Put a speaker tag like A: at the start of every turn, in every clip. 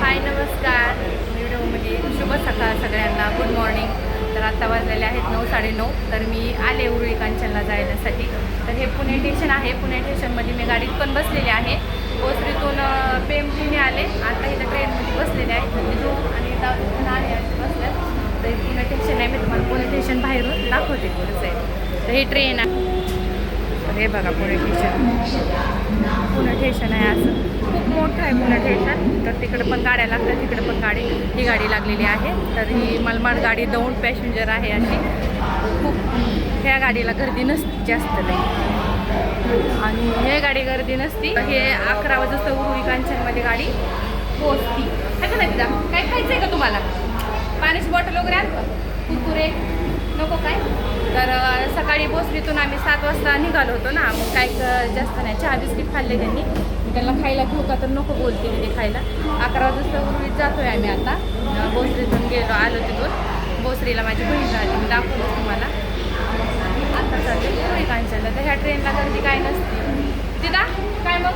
A: हाय नमस्कार. व्हिडिओमध्ये म्हणजे शुभ सकाळ सगळ्यांना. गुड मॉर्निंग तर आत्ता वाजलेले आहेत नऊ साडेनऊ. तर मी आले उरुळी कांचनला जायण्यासाठी. तर हे पुणे स्टेशन आहे. पुणे स्टेशनमध्ये मी गाडीत पण बसलेले आहे. कोसरीतून अं, पेमटीने आले. आता इथं ट्रेनमध्ये बसलेले आहेत. म्हणजे जो आणि दादून आले आहे तर पुणे स्टेशन आहे मी तुम्हाला पुणे स्टेशन बाहेरून दाखवते. पुढचं आहे तर ही ट्रेन आहे. हे बघा पुणे स्टेशन पुणे स्टेशन आहे असं. खूप मोठं आहे पुणे स्टेशन तर तिकडं पण गाड्या लागतात तिकडं पण गाडी. ही गाडी लागलेली आहे. तर ही मलमाड गाडी दोन पॅसेंजर आहे अशी. खूप ह्या गाडीला गर्दी नसती जास्त नाही. आणि हे गाडी गर्दी नसती. हे अकरा वाजता उरुळी कांचनमध्ये गाडी पोचती काय का तिला काय खायचं आहे का तुम्हाला? पाण्याची बॉटल वगैरे आणतो? कुरकुरे? तर सकाळी भोसरीतून आम्ही सात वाजता निघालो होतो ना. मग काय जास्त नाही. चहा बिस्किट खाल्ले त्यांनी. त्यांना खायला घेऊ का तर नको बोलते मी ते खायला. अकरा वाजता जातो जातोय आम्ही आता. बोसरीतून भोसरीतून गेलो आलो तिथून. भोसरीला माझी बहीण राहते मी दाखवतो तुम्हाला. आता चालते उरुळी कांचनला. तर ह्या ट्रेनला गर्दी काय नसते. दिदा काय मग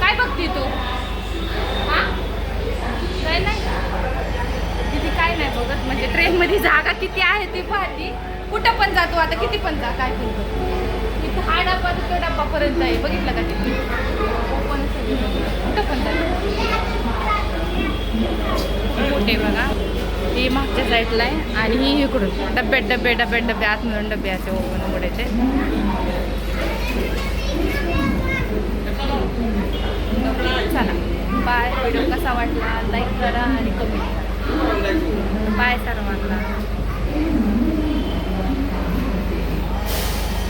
A: काय बघती तू? हां? काय नाही? तिथे काय नाही बघत. म्हणजे ट्रेनमध्ये जागा किती आहे ती पाहती. कुठं पण जातो आता किती पण जा काय पण इथं हा डब्बा दुसऱ्या तो डब्बापर्यंत आहे. बघितलं का तिथे ओपन कुठं पण जातो. मोठे बघा. ही मागच्या साईडला आहे आणि ही इकडून. डब्यात डबे डब्यात आत आतमधून डब्बे असे ओपन उघडायचे चला. बाय व्हिडिओ कसा वाटला? लाईक करा आणि कमेंट करा. बाय सर्वांना.